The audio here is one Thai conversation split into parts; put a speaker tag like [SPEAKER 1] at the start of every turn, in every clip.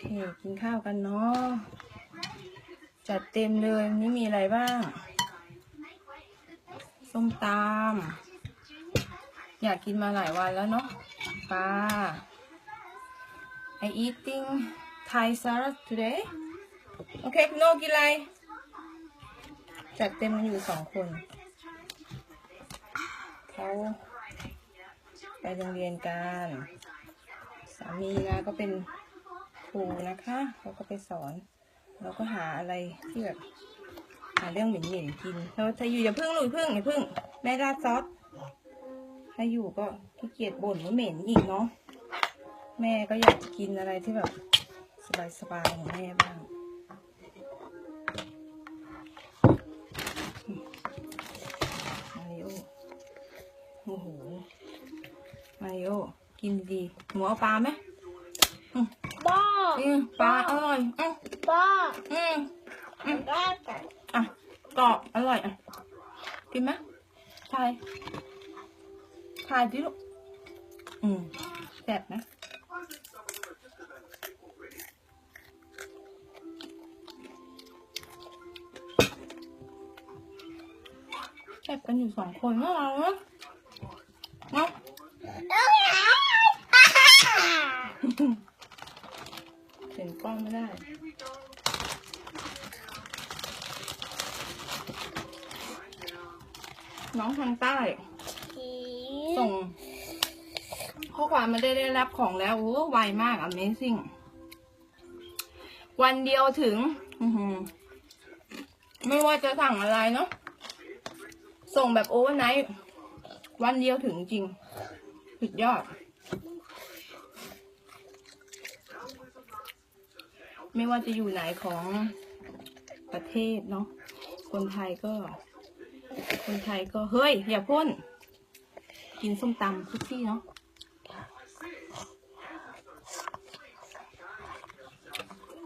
[SPEAKER 1] เคกินข้าวกันเนาะจัดเต็มเลยวันนี่มีอะไรบ้าง ส้มตำอยากกินมาหลายวันแล้วเนาะปลา I eating Thai salad today โอเคคุณโนกินอะไร จัดเต็มกันอยู่สองคนเขาไปโรงเรียนกัน สามีนะก็เป็น ครูนะคะเขาก็ไปสอน เราก็หาอะไรที่แบบหาเรื่องเหม็นๆกินแล้วถ้าอยู่อย่าพึ่งลูกอย่าพึ่งอย่าพึ่งแม่ราดซอสถ้าอยู่ก็ขี้เกียจบ่นว่าเหม็นอีกเนาะแม่ก็อยากกินอะไรที่แบบสบายๆของแม่บ้างมาริโอโอ้โหมาริโอกินดีหนูเอาปลาไหม อืมปลาอร่อยอืม
[SPEAKER 2] บ้า
[SPEAKER 1] อืม
[SPEAKER 2] บ้ากัน
[SPEAKER 1] อะกรอบอร่อยอะกินไหมทายทายดิลูกอืมแซ่บนะแซ่บกันอยู่สองคนเนาะเราเนาะเนาะเห็นก ล้องไม่ได้ น้องทางใต้ ส่ง ข้อความมาได้ได้รับของแล้วโอ้ไวมาก Amazing วันเดียวถึงอือหือไม่ว่าจะสั่งอะไรเนาะ ส่งแบบโอเวอร์ไนท์ วันเดียวถึงจริงสุดยอด ไม่ว่าจะอยู่ไหนของประเทศเนาะคนไทยก็ คนไทยก็เฮ้ย อย่าพ่น กินส้มตำทุกที่เนาะ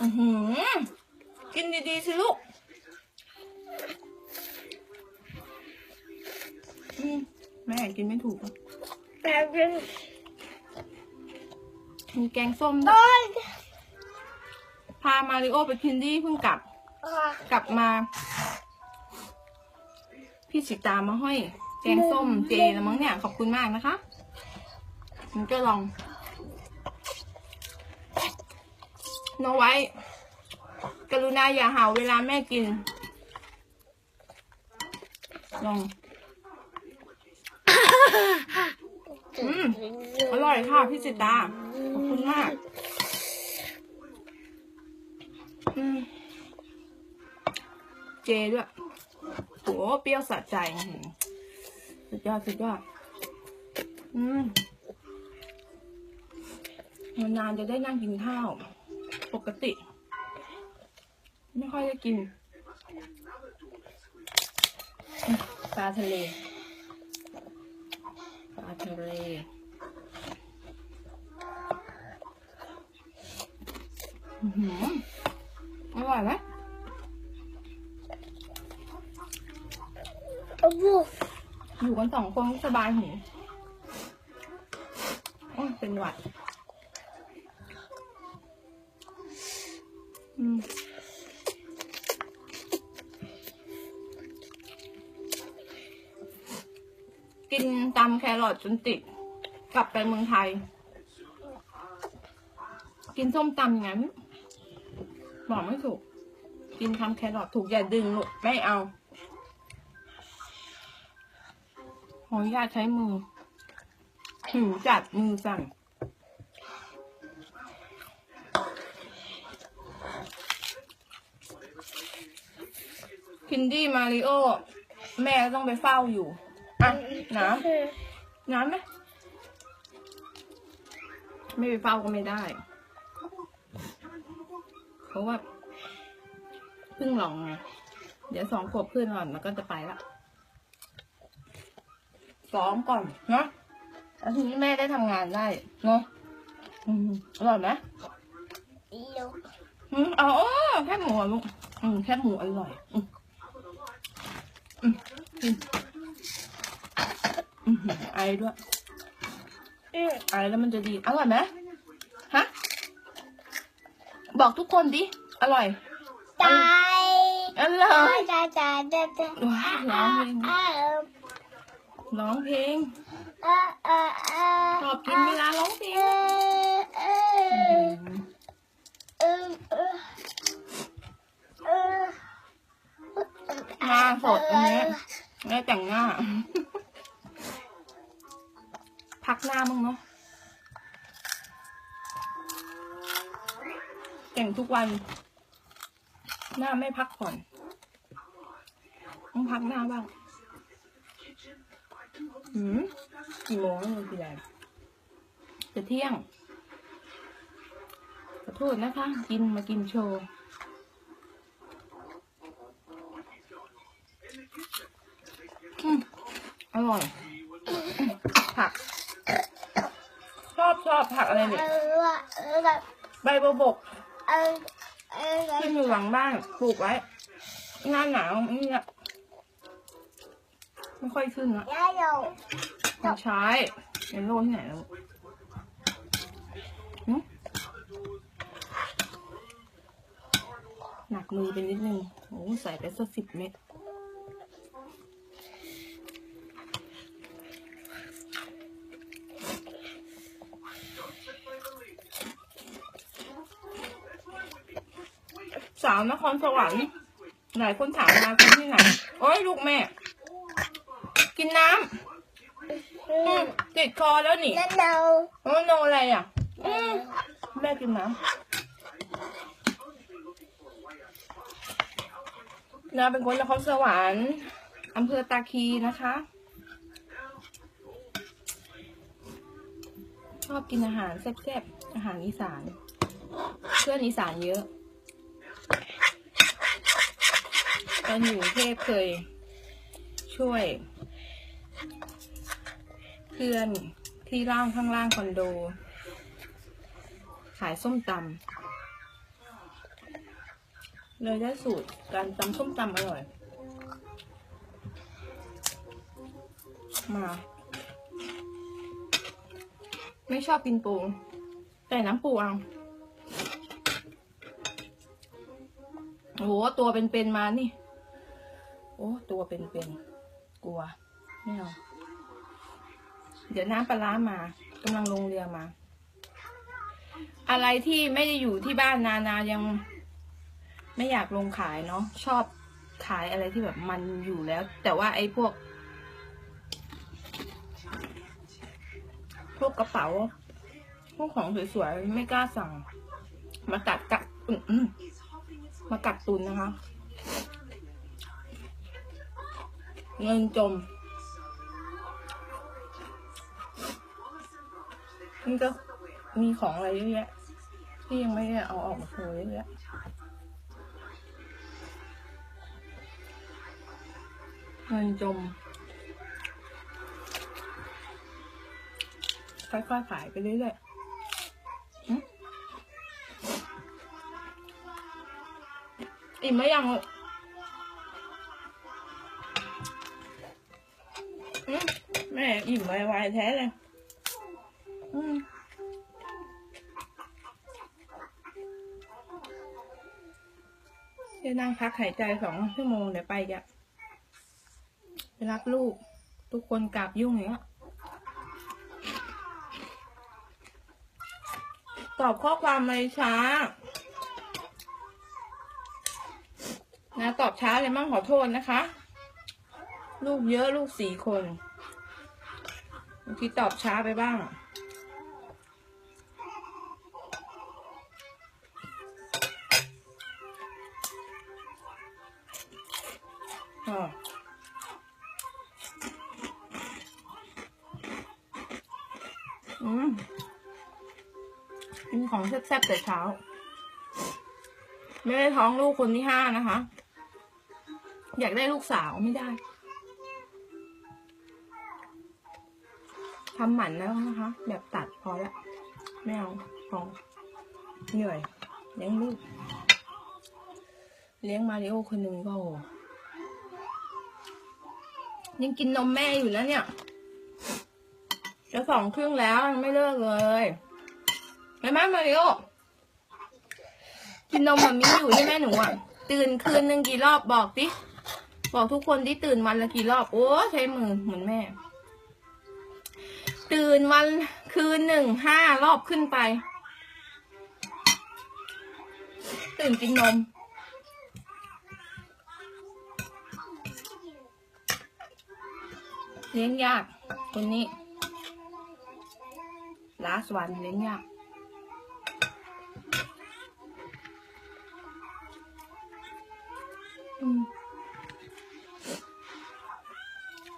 [SPEAKER 1] อือหือ กินดี ๆ สิลูกอืมแม่กินไม่ถูกอะ
[SPEAKER 2] แต่เป็น
[SPEAKER 1] มีแกงส้มด้วย
[SPEAKER 2] บ้า
[SPEAKER 1] พามาริโอไปคินดี้เพิ่งกลับ กลับมา พี่สิตามาห้อยแกงส้มเจแล้วมั้งเนี่ย ขอบคุณมากนะคะมันก็ลองโนไว้ กรุณาอย่าเห่าเวลาแม่กิน ลองอืมอร่อยค่ะพี่สิตา ขอบคุณมาก อืม เจด้วยโหเปรี้ยวสะใจถือหือสุดยอดสุดยอดอืมนานๆจะได้นั่งกินข้าว ปกติ ไม่ค่อยได้กินปลาทะเลปลาทะเลอือหืออร่อยไหม อยู่กันสองคนสบายหูโอ้เป็นหวัดอืมกินตำแครอทจนติด กลับไปเมืองไทย กินส้มตำยังไงบอกไม่ถูก กินทำแครอทถูกอย่าดึงลูกไม่เอา ขออนุญาตใช้มือหิวจัดมือสั่นคินดี้มาริโอ แม่ต้องไปเฝ้าอยู่อะน้ำน้ำไหมไม่ไปเฝ้าก็ไม่ได้เพราะว่าเพิ่งหลองไงเดี๋ยวสองขวบขึ้นก่อนแล้วก็จะไปละ ซ้อมก่อนเนาะแล้วทีนี้แม่ได้ทำงานได้เนาะอืมอร่อยไหม
[SPEAKER 2] ลูก
[SPEAKER 1] อืมเอาอ้อแค่หมูอะลูกอืมแค่หมูอร่อยอืมอืมอืมอืมไอด้วย
[SPEAKER 2] อืม
[SPEAKER 1] ไอแล้วมันจะดีอร่อยไหมฮะบอกทุกคนดิอร่อย
[SPEAKER 2] ตาย
[SPEAKER 1] อร่อ
[SPEAKER 2] ตายยตายตายตายตาย
[SPEAKER 1] ว้าวร้องเพลง
[SPEAKER 2] อ่า
[SPEAKER 1] ร้องเพลง
[SPEAKER 2] อ่าอ่าอ่า
[SPEAKER 1] ชอบกินเวลาร้องเพล
[SPEAKER 2] ง
[SPEAKER 1] หน้าสดอันนี้แล้วแต่งหน้า พักหน้ามึงเนาะแต่งทุกวัน หน้าไม่พักผ่อนต้องพักหน้าบ้าง หืมกี่โมงแล้วเนี่ยพี่แดงจะเที่ยง ขอโทษนะคะ กินมากินโชว์อืมอร่อย ผัก ชอบชอบผักอะไรเนี่ย
[SPEAKER 2] เออเออ
[SPEAKER 1] ใบบัวบก
[SPEAKER 2] เออเออ
[SPEAKER 1] ขึ้นอยู่หลังบ้านปลูกไว้ หน้าหนาวนี่ ไม่ค่อยขึ้นละ
[SPEAKER 2] ยายโย
[SPEAKER 1] ไม่ใช้เยลโล่ที่ไหนแล้วหึหนักมือไปนิดนึงโอ้ใส่ไปสักสิบเม็ดสาวนครสวรรค์หลายคนถามมาคนที่ไหน โอ้ยลูกแม่ กินน้ำอืมติดคอแล้วนี่
[SPEAKER 2] นั่นเรา
[SPEAKER 1] โอ้โนอะไรอะ อืมแม่กินน้ำนาเป็นคนนครสวรรค์อำเภอตาคีนะคะ ชอบกินอาหารแซ่บๆ อาหารอีสาน เพื่อนอีสานเยอะตอนอยู่กรุงเทพเคยช่วย เพื่อนที่ร่างข้างล่างคอนโด ขายส้มตำเลยได้สูตรการตำส้มตำอร่อย มา ไม่ชอบกินปู แต่น้ำปูเอาโอ้โหตัวเป็นๆมานี่ โอ้ตัวเป็นๆกลัว ไม่เอา เดี๋ยวน้ำปลาร้ามากำลังลงเรือมา อะไรที่ไม่ได้อยู่ที่บ้านนานายัง ไม่อยากลงขายเนาะชอบขายอะไรที่แบบมันอยู่แล้ว แต่ว่าไอ้พวก พวกกระเป๋า พวกของสวยๆไม่กล้าสั่ง มากัดกัดมากัดตุนนะคะ เงินจม นี่ก็มีของอะไรเยอะแยะที่ยังไม่ได้เอาออกมาโชว์เยอะแยะเงินจมค่อยๆขายไปเรื่อยๆอิ่มไหมยังลูกหึแม่อิ่มไวๆแท้เลย จะนั่งพักหายใจสองชั่วโมงเดี๋ยวไปจะไปรับลูก ทุกคนกลับยุ่งอย่างเงี้ยตอบข้อความเลยช้า นะตอบช้าเลยมั่งขอโทษนะคะ ลูกเยอะลูกสี่คนบางทีตอบช้าไปบ้าง อ่าอืมกินของแซ่บๆแต่เช้า ไม่ได้ท้องลูกคนที่ห้านะคะ อยากได้ลูกสาวไม่ได้ทำหมันแล้วนะคะ แบบตัดพอละไม่เอาพอเหนื่อยเลี้ยงลูก เลี้ยงมาริโอคนหนึ่งก็โห ยังกินนมแม่อยู่แล้วเนี่ย จะสองครึ่งแล้วยังไม่เลิกเลยเห็นไหมมาริโอกินนมมามีอยู่ใช่ไหมหนูอะ ตื่นคืนหนึ่งกี่รอบบอกดิบอกทุกคนที่ตื่นวันละกี่รอบ โอ้ใช้มือเหมือนแม่ ตื่นวันคืนหนึ่งห้ารอบขึ้นไป ตื่นกินนม เลี้ยงยากคนนี้ last one เลี้ยงยากอืม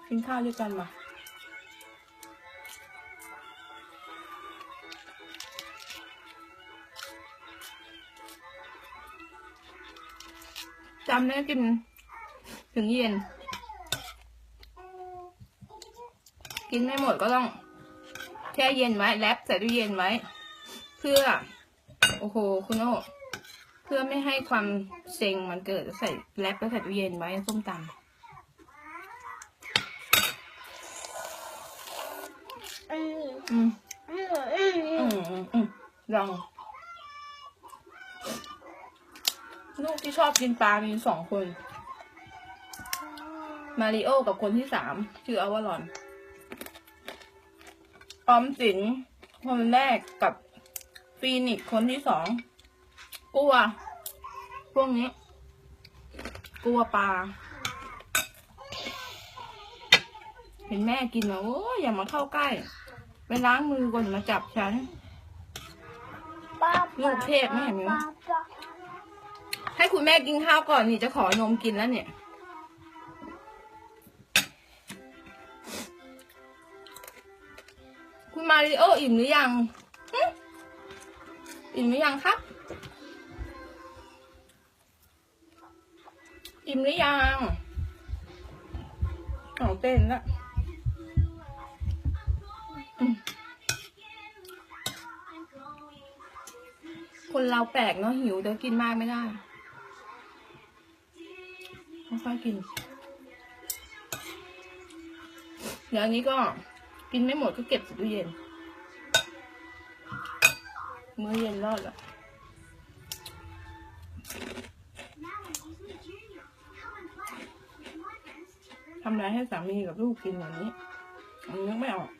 [SPEAKER 1] กินข้าวด้วยกันมาจำได้กินถึงเย็น กินไม่หมดก็ต้องแช่เย็นไว้แรปใส่ตู้เย็นไว้ เพื่อ โอ้โห คุณโอ้เพื่อไม่ให้ความเซ็งมันเกิดใส่แรปแล้วใส่ตู้เย็นไว้ส้มต
[SPEAKER 2] อืมำ
[SPEAKER 1] อืม
[SPEAKER 2] อืมอืม
[SPEAKER 1] อืมอืมอืมลองลูกที่ชอบกินปลา มีสองคน มาริโอกับคนที่สามชื่ออวารอน ออมสินคนแรกกับฟีนิกคนที่สองกลัว พวกนี้ กลัวปลาเห็นแม่กินแล้วโอ้ยอย่ามาเข้าใกล้ ไปล้างมือก่อนมาจับฉัน ลูกเทพไม่เห็นไหม
[SPEAKER 2] ป้
[SPEAKER 1] ให้คุณแม่กินข้าวก่อนนี่จะขอนมกินแล้วเนี่ย มาริโออิ่มหรือยังอิ่มหรือยังครับ อิ่มหรือยังเอาเต้นละคนเราแปลกเนาะหิวแต่กินมากไม่ได้ค่อยๆกิน เดี๋ยวนี้ก็ กินไม่หมดก็เก็บใส่ตู้เย็น มื้อเย็นรอดละทำอะไรให้สามีกับลูกกินวันนี้อันนี้ไม่ออก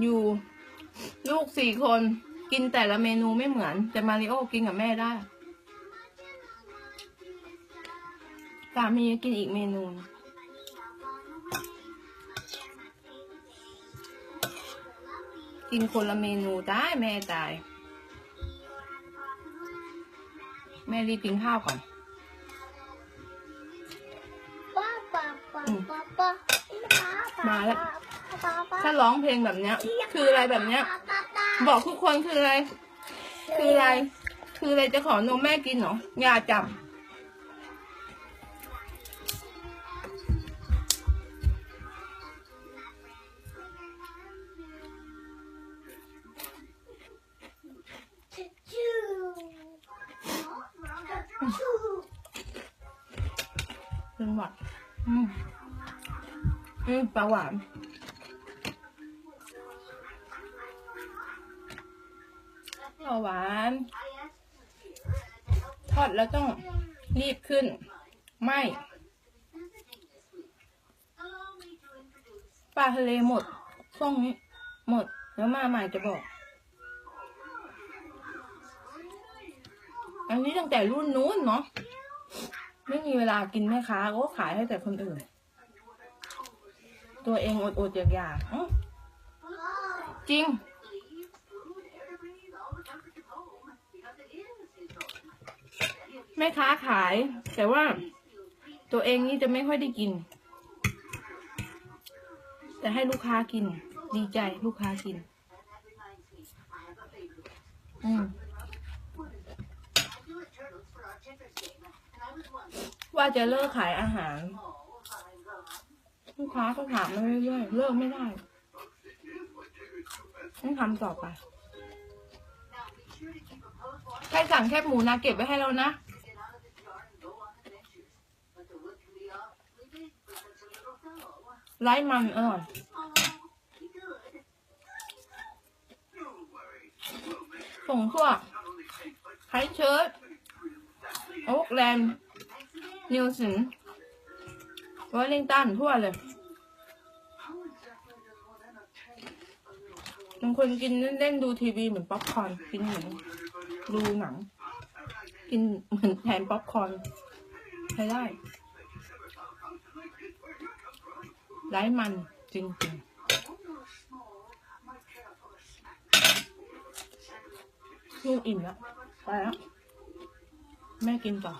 [SPEAKER 1] อยู่ลูกสี่คนกินแต่ละเมนูไม่เหมือน แต่มาริโอกินกับแม่ได้ สามีกินอีกเมนูกินคนละเมนูตายแม่ตาย แม่รีบกินข้าวก่อน
[SPEAKER 2] ป้าป้าป้าป้าป้า
[SPEAKER 1] มาแล้ว
[SPEAKER 2] ป้าป้า
[SPEAKER 1] ถ้าร้องเพลงแบบเนี้ย คืออะไรแบบเนี้ย
[SPEAKER 2] ป้าป้า
[SPEAKER 1] บอกทุกคนคืออะไร คืออะไร คืออะไรจะขอนมแม่กินเหรออย่าจับ เป็นหวัดอืมอืมปลาหวานปลาหวาน ทอดแล้วต้องรีบขึ้น ไม่ปลาทะเลหมดช่วงนี้หมด แล้วมาใหม่จะบอก อันนี้ตั้งแต่รุ่นนู้นเนาะ ไม่มีเวลากินแม่ค้าก็ขายให้แต่คนอื่น ตัวเองอดๆอยากๆจริง แม่ค้าขาย แต่ว่า ตัวเองนี่จะไม่ค่อยได้กิน แต่ให้ลูกค้ากิน ดีใจลูกค้ากิน อืม ว่าจะเลิกขายอาหารลูกค้าก็ถามมาเรื่อยๆเลิกไม่ได้ต้องทำต่อไปใครสั่งแคบหมูนะเก็บไว้ให้เรานะไร้มันอร่อยส่งทั่วไคเชิร์ต โอ๊กแลนด์นิวสันวอลลิงตันทั่วเลยบางคนกินเล่นดูทีวีเหมือนป๊อปคอร์นกินเหมือนดูหนัง กินเหมือนแทนป๊อปคอร์นใช้ได้ไร้มันจริงๆลูกอิ่มแล้ว ไปแล้ว แม่กินต่อ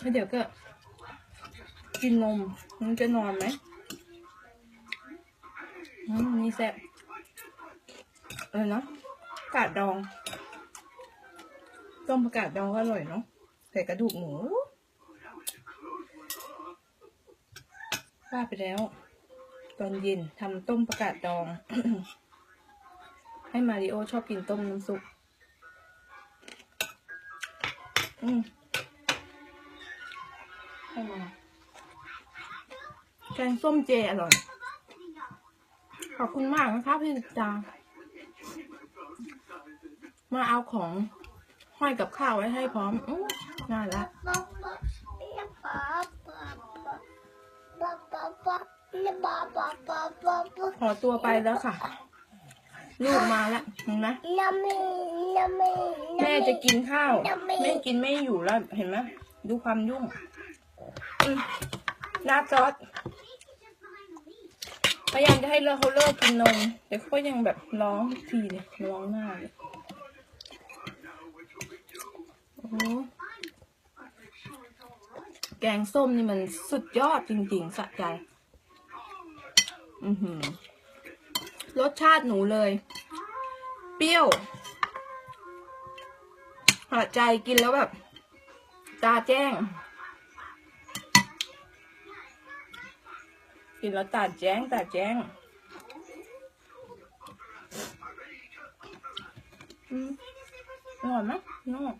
[SPEAKER 1] แล้วเดี๋ยวก็ กินนมมันจะนอนไหมอืมนี่แซ่บเออเนาะกาดดอง ต้มผักกาดดองก็อร่อยเนาะใส่กระดูกหมูว่าไปแล้ว ตอนเย็นทำต้มผักกาดดอง ให้มาริโอชอบกินต้มน้ำซุป แกงส้มเจอร่อย ขอบคุณมากนะคะพี่จามาเอาของห้อยกับข้าวไว้ให้พร้อมอู้น่า
[SPEAKER 2] ละ
[SPEAKER 1] ขอตัวไปแล้วค่ะ ลูกมาแล้วเห็นไหม
[SPEAKER 2] น้ำมีน้ำมี
[SPEAKER 1] แม่จะกินข้าว
[SPEAKER 2] ยังไม่
[SPEAKER 1] แม่กินไม่อยู่แล้วเห็นไหมดูความยุ่งอืมราดซอสพยายามจะให้เราเขาเลิกกินนมแต่เขาก็ยังแบบร้องทุกทีเลยร้องหน้าเลยโอ้โหแกงส้มนี่มันสุดยอดจริงๆสะใจ อือหือ รสชาติหนูเลย เปรี้ยวหาใจกินแล้วแบบ ตาแจ้ง กินแล้วตาแจ้งตาแจ้งอืมอร่อยไหมนอก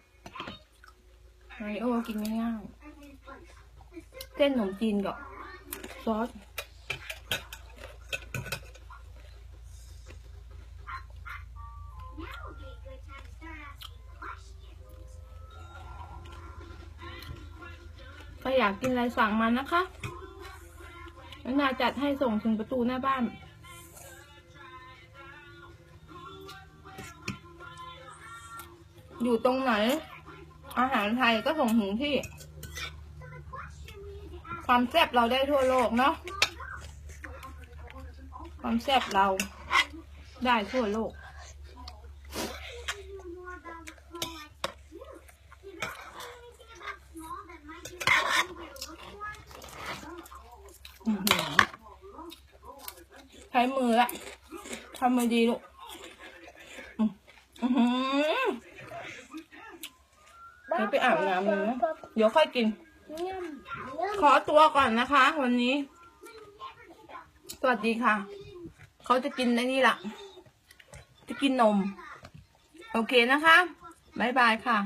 [SPEAKER 1] ไมโอกินง่ายๆเส้นขนมจีนกับซอส อยากกินอะไรสั่งมานะคะแล้วนาจัดให้ส่งถึงประตูหน้าบ้าน อยู่ตรงไหน อาหารไทยก็ส่งถึงที่ ความแซ่บเราได้ทั่วโลกเนาะ ความแซ่บเราได้ทั่วโลก อื้อหือ ใช้มือละทำมือดีลูกอืมอื้อหือเดี๋ยวไปอาบน้ำเลยนะเดี๋ยวค่อยกิน
[SPEAKER 2] น้ำน้
[SPEAKER 1] ขอตัวก่อนนะคะ วันนี้ สวัสดีค่ะ เขาจะกินไอ้นี่ละจะกินนม โอเคนะคะ บ๊ายบายค่ะ